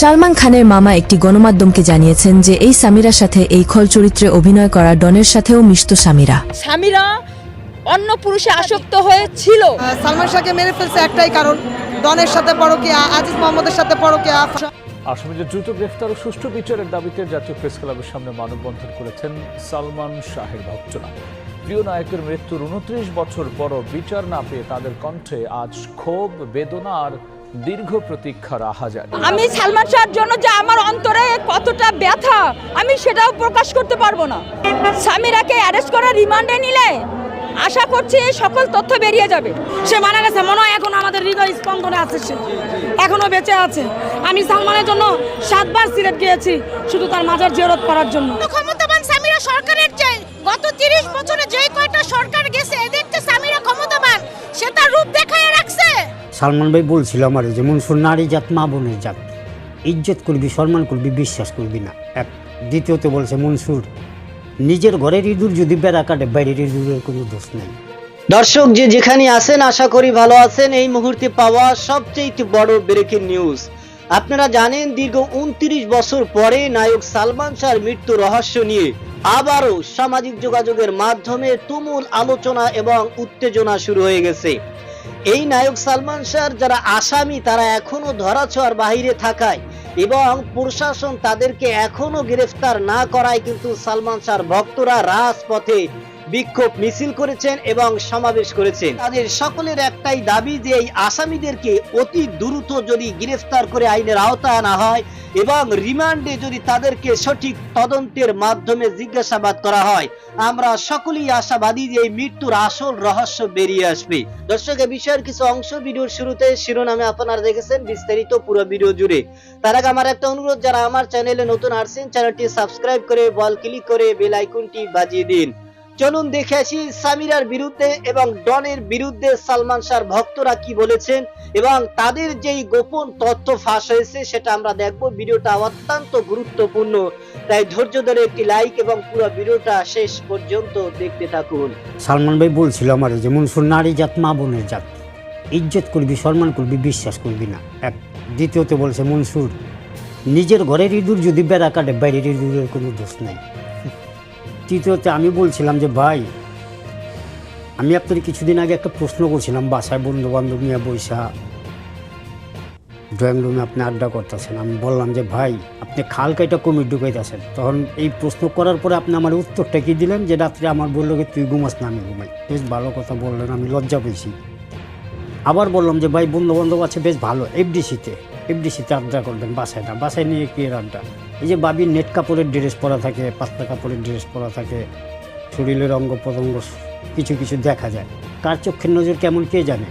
সালমান খানের মামা একটি গণমাধ্যমকে জানিয়েছেন যে এই সামিরার সাথে এই খল চরিত্রে অভিনয় করা ডনের সাথেও মিশত সামিরা। স্বামীরা অন্য পুরুষে আসক্ত হয়েছিল সালমান শাহকে মেরে ফেলছে একটাই কারণ ডনের সাথে পরকিয়া আজিজ মোহাম্মদের সাথে পরকিয়া। আসামিদের দ্রুত গ্রেফতার ও সুষ্ঠু বিচারের দাবিতে জাতীয় প্রেস ক্লাবের সামনে মানববন্ধন করেছেন সালমান শাহের ভক্তরা। প্রিয় নায়কের মৃত্যুর উনত্রিশ বছর পরও বিচার না পেয়ে তাদের কণ্ঠে আজ ক্ষোভ বেদনা আর দীর্ঘ প্রতীক্ষার আহাজারি। আমি সালমান শাহর জন্য যে আমার অন্তরে কতটা ব্যথা আমি সেটাও প্রকাশ করতে পারব না। স্বামীরাকে অ্যারেস্ট করা রিমান্ডে নিলে আশা করছি সকল তথ্য বেরিয়ে যাবে। সে মারা গেছে মনে হয় এখন আমাদের হৃদয় স্পন্দনে আছে সে। এখনও বেঁচে আছে। আমি সালমানের জন্য সাতবার সিলেট গিয়েছি শুধু তার মাজার জিয়ারত করার জন্য। ক্ষমতাবান সামিরা সরকারের চেয়ে গত তিরিশ বছরে যে কয়টা সরকার গেছে এদের সামিরা ক্ষমতাবান। সে তার রূপ দেখায় রাখছে। সালমান ভাই বলছিল আমার যে, মনসুর, নারী জাত, মা বোনের জাত। ইজ্জত করবি, সম্মান করবি, বিশ্বাস করবি না। এক, দ্বিতীয়ত বলছে, মনসুর, নিজের ঘরের ইঁদুর যদি বেড়া কাটে, বাইরের ইঁদুরের কোনো দোষ নেই। দর্শক, যে যেখানে আছেন, আশা করি ভালো আছেন। এই মুহূর্তে পাওয়া সবচেয়ে বড় ব্রেকিং নিউজ আপনারা জানেন, দীর্ঘ উনত্রিশ বছর পরে নায়ক সালমান শাহর মৃত্যু রহস্য নিয়ে আবারও সামাজিক যোগাযোগের মাধ্যমে তুমুল আলোচনা এবং উত্তেজনা শুরু হয়ে গেছে। এই নায়ক সালমান শাহর যারা আসামি, তারা এখনও ধরাছোঁয়ার বাহিরে থাকায় এবং প্রশাসন তাদেরকে এখনও গ্রেফতার না করায় কিন্তু সালমান শাহর ভক্তরা রাজপথে বিক্ষোভ মিছিল করেছেন এবং সমাবেশ করেছেন। তাদের সকলের একটাই দাবি যে এই আসামিদেরকে অতি দ্রুত যদি গ্রেফতার করে আইনের আওতায় আনা হয় এবং রিমান্ডে যদি তাদেরকে সঠিক তদন্তের মাধ্যমে জিজ্ঞাসাবাদ করা হয়। আমরা সকলেই আশাবাদী যে এই মৃত্যুর আসল রহস্য বেরিয়ে আসবে। দর্শক এই বিষয়ের কিছু অংশ ভিডিওর শুরুতে শিরোনামে আপনারা দেখেছেন বিস্তারিত পুরো ভিডিও জুড়ে। তার আগে আমার একটা অনুরোধ, যারা আমার চ্যানেলে নতুন আসছেন, চ্যানেলটি সাবস্ক্রাইব করে বল ক্লিক করে বেল আইকনটি বাজিয়ে দিন। চলুন দেখে আসি সামিরার বিরুদ্ধে এবং ডনের বিরুদ্ধে সালমান শাহর ভক্তরা কি বলেছেন এবং তাদের যেই গোপন তথ্য ফাঁস হয়েছে সেটা আমরা দেখব। ভিডিওটা অত্যন্ত গুরুত্বপূর্ণ। তাই ধৈর্য ধরে একটি লাইক এবং পুরো ভিডিওটা শেষ পর্যন্ত দেখতে থাকুন। সালমান ভাই বলছিল আমার যে মনসুর নারী জাত, মা বোনের জাত। ইজ্জত করবি, সম্মান করবি, বিশ্বাস করবি না। এক, দ্বিতীয়ত বলছে মনসুর, নিজের ঘরের ইঁদুর যদি বেড়া কাটে, বাইরের ইঁদুরের কোনো দোষ নেই। তৃতীয়তে আমি বলছিলাম যে, ভাই, আমি আপনার কিছুদিন আগে একটা প্রশ্ন করছিলাম, বাসায় বন্ধু বান্ধব নিয়ে বৈশা ড্রয়িং রুমে আপনি আড্ডা করতেছেন। আমি বললাম যে, ভাই, আপনি খাল কাইটা কমিট ঢুকাইতেছেন। তখন এই প্রশ্ন করার পরে আপনি আমার উত্তরটা কি দিলেন? যে, রাত্রে আমার বলল যে তুই ঘুমাস না, আমি ঘুমাই। বেশ ভালো কথা বললেন, আমি লজ্জা পেয়েছি। আবার বললাম যে, ভাই বন্ধু বান্ধব আছে, বেশ ভালো। এফডিসিতে এফডিসিতে আড্ডা করবেন বাসায় না। বাসায় নিয়ে কি আড্ডা? এই যে বাবির নেট কাপড়ের ড্রেস পরা থাকে পাতলা কাপড়ের ড্রেস পরা থাকে শরীরের অঙ্গ প্রত্যঙ্গ কিছু কিছু দেখা যায়। কার চক্ষের নজর কেমন কে জানে?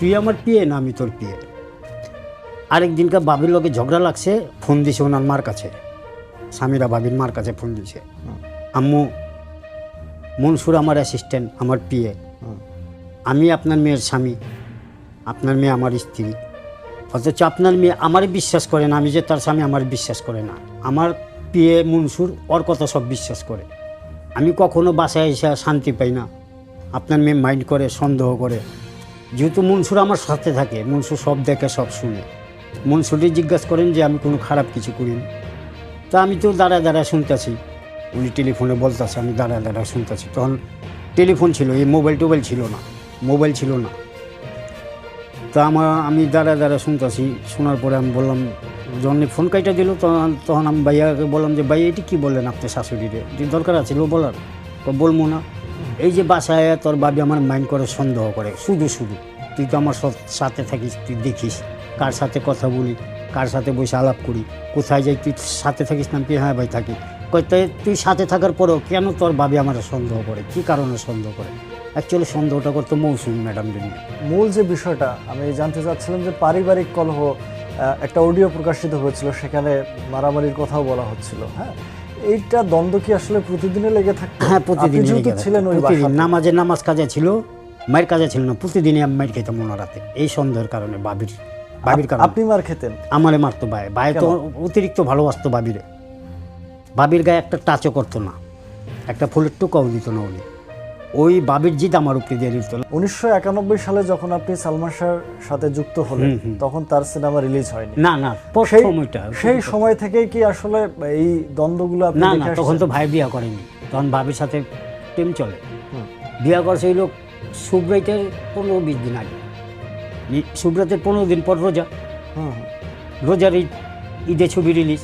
তুই আমার পিয়ে না আমি তোর পিয়ে? আরেক দিনকার বাবির লোকে ঝগড়া লাগছে ফোন দিছে ওনার মার কাছে। স্বামীরা বাবির মার কাছে ফোন দিছে। আম্মু মনসুর আমার অ্যাসিস্ট্যান্ট আমার পিয়ে। আমি আপনার মেয়ের স্বামী আপনার মেয়ে আমার স্ত্রী। অথচ আপনার মেয়ে আমার বিশ্বাস করে না, আমি যে তার স্বামী আমার বিশ্বাস করে না। আমার পিয়ে মনসুর ওর কথা সব বিশ্বাস করে। আমি কখনো বাসায় এসে শান্তি পাই না। আপনার মেয়ে মাইন্ড করে, সন্দেহ করে। যেহেতু মনসুর আমার সাথে থাকে, মনসুর সব দেখে, সব শুনে। মনসুরই জিজ্ঞাসা করেন যে, আমি কোনো খারাপ কিছু করিনি তা আমি তো দাঁড়ায় দাঁড়ায় শুনতেছি। উনি টেলিফোনে বলতেছে, আমি দাঁড়ায় দাঁড়ায় শুনতেছি। তখন টেলিফোন ছিল, এই মোবাইল টোবাইল ছিল না, মোবাইল ছিল না। তা আমার আমি দাঁড়ায় দাঁড়ায় শুনতেছি শোনার পরে আমি বললাম যখন ফোন কাইটা দিল তখন তখন আমি ভাইয়াকে বললাম যে ভাই এটি কী বললেন আপনি শাশুড়িরে? যে দরকার আছিল বলার? তো বলব না। এই যে বাসায় তোর বাবি আমার মাইন্ড করে সন্দেহ করে শুধু শুধু। তুই তো আমার সাথে থাকিস তুই দেখিস কার সাথে কথা বলি কার সাথে বসে আলাপ করি কোথায় যাই তুই সাথে থাকিস না কি, হ্যাঁ ভাই থাকি। তাই তুই সাথে থাকার পরেও কেন তোর বাবি আমার সন্দেহ করে? কী কারণে সন্দেহ করে? অ্যাকচুয়ালি সন্দেহটা করতো মৌসুমি ম্যাডাম নিয়ে। মূল যে বিষয়টা আমি জানতে চাচ্ছিলাম যে পারিবারিক কলহ একটা অডিও প্রকাশিত হয়েছিল সেখানে মারামারির কথাও বলা হচ্ছিল হ্যাঁ? এইটা দ্বন্দ্ব কি আসলে প্রতিদিনে লেগে থাকতো? হ্যাঁ প্রতিদিন ছিলেন ওই প্রতিদিন নামাজে নামাজ কাজে ছিল মায়ের কাজে ছিল না প্রতিদিনই আমি মায়ের খেতাম ওনার রাতে এই সন্দেহের কারণে বাবির বাবির কারণে। আপনি মার খেতেন? আমারে মারতো ভাই। ভাই তো অতিরিক্ত ভালোবাসতো বাবিরে। বাবির গায়ে একটা টাচও করতো না। একটা ফুলের টুকাও দিত না উনি। ওই বাবির জিত আমার উপরে দিয়ে দিত। উনিশশো একানব্বই সালে যখন আপনি সালমান শাহর সাথে যুক্ত হলেন। তখন তার সিনেমা রিলিজ হয়নি। না না সেই ওইটা সেই সময় থেকেই কি আসলে এই দ্বন্দ্বগুলো আপনি না না তখন তো ভাই বিয়া করেনি। তখন ভাবির সাথে প্রেম চলে। বিয়া করছে লোক সুব্রাইতের পনেরো বিশ দিন আগে। সুব্রাতের পনেরো দিন পর রোজা। রোজার ঈদ ঈদে ছবি রিলিজ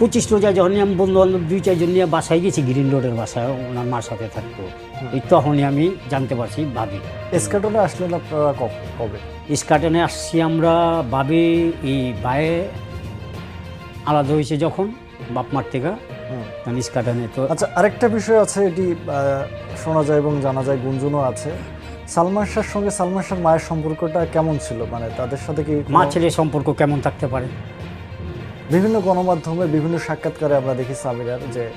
পঁচিশ রোজা যখন আমি বন্ধু বান্ধব দুই চারজন নিয়ে বাসায় গেছি গ্রিন রোডের বাসায় ওনার মার সাথে থাকতো এই তখনই আমি জানতে পারছি ভাবি এসকাটনে আসলেন আপনারা কবে স্কাটনে আসছি আমরা ভাবি এই বায়ে আলাদা হয়েছে যখন বাপ মার থেকে। স্কাটনে তো আচ্ছা আরেকটা বিষয় আছে এটি শোনা যায় এবং জানা যায় গুঞ্জনও আছে। সালমান শাহর সঙ্গে সালমান শাহর মায়ের সম্পর্কটা কেমন ছিল? মানে তাদের সাথে কি মা ছেলে সম্পর্ক কেমন থাকতে পারে? বিভিন্ন গণমাধ্যমে বিভিন্ন সাক্ষাৎকারে আমরা দেখি সামিরার যে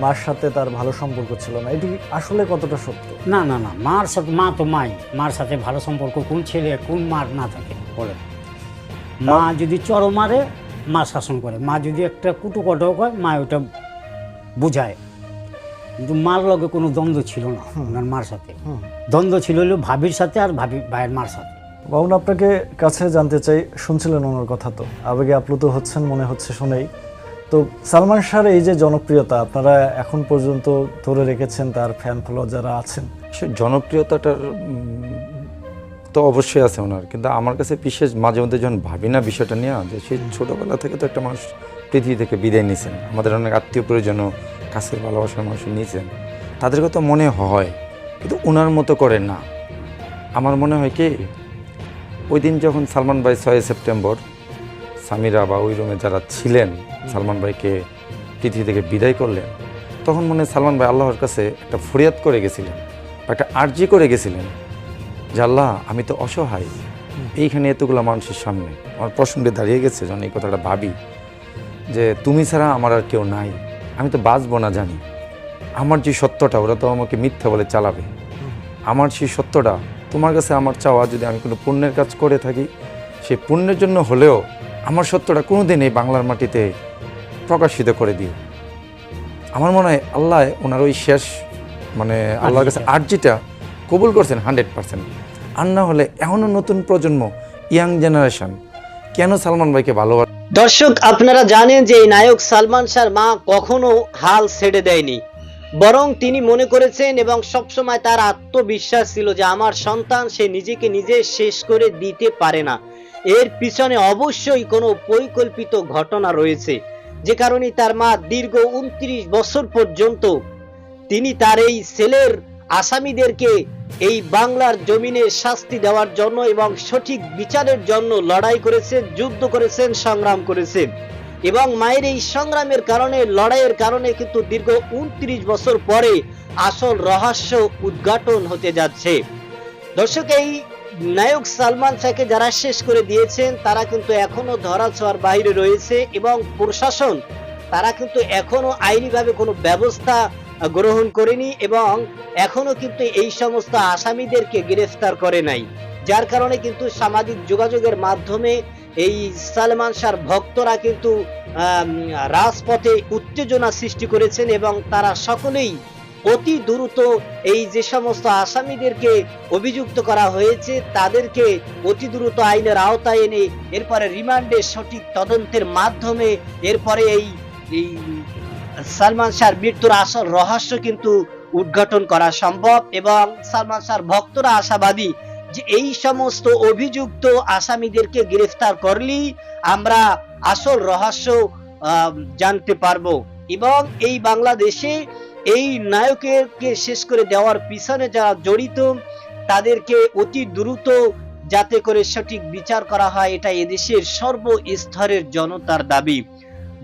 মার সাথে তার ভালো সম্পর্ক ছিল না। এটি আসলে কতটা সত্য? না না না মার সাথে মা তো মাই। মার সাথে ভালো সম্পর্ক কোন ছেলে কোন মার না থাকে বলে। মা যদি চড়ো মারে মা শাসন করে। মা যদি একটা কুটু কটাও করে মা ওটা বোঝায়। কিন্তু মার লগে কোনো দ্বন্দ্ব ছিল না ওনার মার সাথে। হুম। দ্বন্দ্ব ছিল হলো ভাবির সাথে আর ভাবি ভাইয়ের মার সাথে। বাবুন, আপনাকে কাছে জানতে চাই, শুনছিলেন ওনার কথা তো। আবেগে আপ্লুত হচ্ছেন মনে হচ্ছে শুনেই। তো সালমান শাহর এই যে জনপ্রিয়তা, আপনারা এখন পর্যন্ত ধরে রেখেছেন তার ফ্যান ফলোয়ার যারা আছেন। সে জনপ্রিয়তাটার তো অবশ্যই আছে ওনার। কিন্তু আমার কাছে বিশেষ মাঝে মধ্যে যখন ভাবি না বিষয়টা নিয়ে, যে সেই ছোটোবেলা থেকে তো একটা মানুষ পৃথিবী থেকে বিদায় নিয়েছেন। আমাদের অনেক আত্মীয় পরিজনও কাছের ভালোবাসার মানুষ নিয়েছেন। তাদের কথা মনে হয়, কিন্তু ওনার মতো করে না। আমার মনে হয় কি ওই দিন যখন সালমান ভাই ছয় সেপ্টেম্বর, সামিরা বা ওই রুমে যারা ছিলেন, সালমান ভাইকে পৃথিবী থেকে বিদায় করলেন, তখন মনে সালমান ভাই আল্লাহর কাছে একটা ফরিয়াদ করে গেছিলেন, বা একটা আর্জি করে গেছিলেন যে, আল্লাহ, আমি তো অসহায়। এইখানে এতগুলো মানুষের সামনে আমার প্রসঙ্গে দাঁড়িয়ে গেছে, যখন এই কথাটা ভাবি যে, তুমি ছাড়া আমার আর কেউ নাই। আমি তো বাঁচবো না জানি। আমার যে সত্যটা, ওরা তো আমাকে মিথ্যা বলে চালাবে। আমার সেই সত্যটা তোমার কাছে আমার চাওয়া যদি আমি কোনো পুণ্যের কাজ করে থাকি সেই পুণ্যের জন্য হলেও আমার সত্যটা কোনোদিন এই বাংলার মাটিতে প্রকাশিত করে দিও। আমার মনে হয় আল্লাহ ওনার ওই শেষ মানে আল্লাহর কাছে আর্জিটা। কবুল করছেন হান্ড্রেড পার্সেন্ট। আর না হলে এখনও নতুন প্রজন্ম ইয়াং জেনারেশন কেন সালমান ভাইকে ভালোবাসে? দর্শক আপনারা জানেন যে এই নায়ক সালমান শাহর মা কখনো হাল ছেড়ে দেয়নি। বরং তিনি মনে করেছেন এবং সবসময় তার আত্মবিশ্বাস ছিল যে আমার সন্তান সে নিজেকে নিজে শেষ করে দিতে পারে না। এর পিছনে অবশ্যই কোনো পরিকল্পিত ঘটনা রয়েছে, যে কারণে তার মা দীর্ঘ উনত্রিশ বছর পর্যন্ত তিনি তার এই ছেলের আসামিদেরকে এই বাংলার জমিনে শাস্তি দেওয়ার জন্য এবং সঠিক বিচারের জন্য লড়াই করেছেন, যুদ্ধ করেছেন, সংগ্রাম করেছেন। এবং মায়ের এই সংগ্রামের কারণে, লড়াইয়ের কারণে কিন্তু দীর্ঘ উনত্রিশ বছর পরে আসল রহস্য উদ্ঘাটন হতে যাচ্ছে। দর্শক, এই নায়ক সালমান শাহকে যারা শেষ করে দিয়েছেন, তারা কিন্তু এখনও ধরা ছোঁয়ার বাইরে রয়েছে এবং প্রশাসন, তারা কিন্তু এখনও আইনিভাবে কোনো ব্যবস্থা গ্রহণ করেনি এবং এখনও কিন্তু এই সমস্ত আসামিদেরকে গ্রেফতার করে নাই, যার কারণে কিন্তু সামাজিক যোগাযোগের মাধ্যমে এই সালমান শাহর ভক্তরা কিন্তু রাজপথে উত্তেজনা সৃষ্টি করেছেন এবং তারা সকলেই অতি দ্রুত এই যে সমস্ত আসামিদেরকে অভিযুক্ত করা হয়েছে, তাদেরকে অতি দ্রুত আইনের আওতায় এনে এরপরে রিমান্ডে সঠিক তদন্তের মাধ্যমে এরপরে এই এই সালমান শাহর মৃত্যুর আসল রহস্য কিন্তু উদ্ঘাটন করা সম্ভব এবং সালমান শাহর ভক্তরা আশাবাদী যে এই সমস্ত অভিযুক্ত আসামিদেরকে গ্রেফতার করলেই আমরা আসল রহস্য জানতে পারব। এবং এই বাংলাদেশে এই নায়কেরকে শেষ করে দেওয়ার পিছনে যারা জড়িত, তাদেরকে অতি দ্রুত যাতে করে সঠিক বিচার করা হয়, এটা এদেশের সর্বস্তরের জনতার দাবি।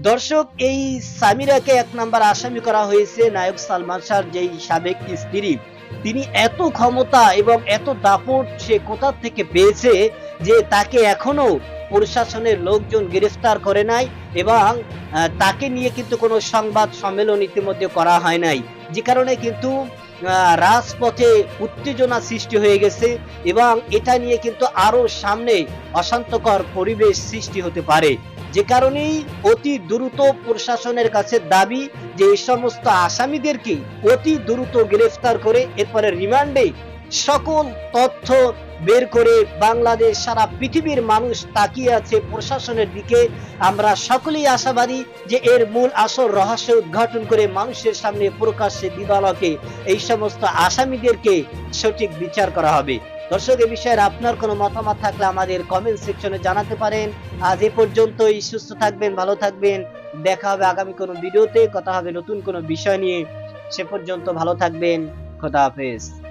দর্শক, এই সামিরাকে এক নাম্বার আসামি করা হয়েছে নায়ক সালমান শাহর, যেই সাবেক স্ত্রী। তিনি এত ক্ষমতা এবং এত দাপট সে কোথা থেকে পেয়েছে যে তাকে এখনও প্রশাসনের লোকজন গ্রেফতার করে নাই এবং তাকে নিয়ে কিন্তু কোনো সংবাদ সম্মেলন ইতিমধ্যে করা হয় নাই। যে কারণে কিন্তু রাজপথে উত্তেজনা সৃষ্টি হয়ে গেছে এবং এটা নিয়ে কিন্তু আরও সামনে অশান্তকর পরিবেশ সৃষ্টি হতে পারে। যে কারণেই অতি দ্রুত প্রশাসনের কাছে দাবি যে এই সমস্ত আসামিদেরকে অতি দ্রুত গ্রেফতার করে এরপরে রিমান্ডে সকল তথ্য বের করে বাংলাদেশ, সারা পৃথিবীর মানুষ তাকিয়ে আছে প্রশাসনের দিকে। আমরা সকলেই আশাবাদী যে এর মূল আসল রহস্য উদ্ঘাটন করে মানুষের সামনে প্রকাশ্যে দিবালকে এই সমস্ত আসামিদেরকে সঠিক বিচার করা হবে। দর্শক, এ বিষয়ে আপনার কোনো মতামত থাকলে আমাদের কমেন্ট সেকশনে জানাতে পারেন। আজ এ পর্যন্তই, সুস্থ থাকবেন, ভালো থাকবেন। দেখা হবে আগামী কোনো ভিডিওতে। কথা হবে নতুন কোনো বিষয় নিয়ে। সে পর্যন্ত ভালো থাকবেন। খোদা হাফেজ।